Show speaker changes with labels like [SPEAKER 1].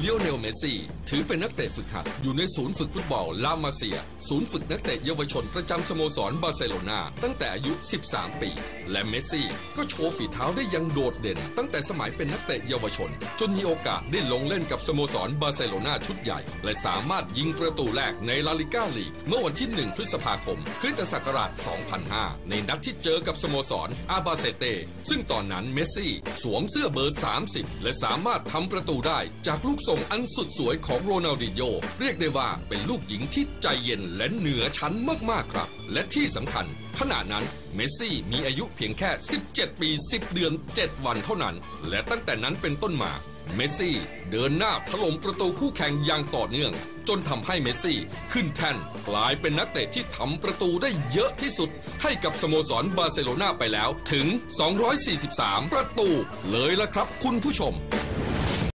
[SPEAKER 1] เลียวเนลเมสซี่ถือเป็นนักเตะฝึกหัด อยู่ในศูนย์ฝึกฟุตบอลลามาเซีย ศูนย์ฝึกนักเตะเยาวชนประจำสโมสรบาร์เซโลนาตั้งแต่อายุ 13 ปี และเมสซี่ก็โชว์ฝีเท้าได้ยังโดดเด่น ตั้งแต่สมัยเป็นนักเตะเยาวชน จนมีโอกาสได้ลงเล่นกับสโมสรบาร์เซโลนาชุดใหญ่ และสามารถยิงประตูแรกในลาลิก้าลีกเมื่อวันที่ 1 พฤษภาคมคริสตศักราช 2005 ในนัดที่เจอกับสโมสรอาบาเซเตซึ่งตอนนั้นเมสซี่สวมเสื้อเบอร์ 30 และสามารถทำประตูได้จากลูกส่งอันสุดสวยของโรนัลดิโญเรียกได้ว่าเป็นลูกหญิงที่ใจเย็นและเหนือชั้นมากๆครับ และที่สำคัญขณะนั้นเมสซี่มีอายุเพียงแค่ 17 ปี 10 เดือน 7 วันเท่านั้น และตั้งแต่นั้นเป็นต้นมาเมสซี่เดินหน้าถล่มประตูคู่แข่งอย่างต่อเนื่อง จนทำให้เมสซี่ขึ้นแท่นกลายเป็นนักเตะที่ทำประตูได้เยอะที่สุด ให้กับสโมสรบาร์เซโลนาไปแล้วถึง 243 ประตูเลยละครับคุณผู้ชม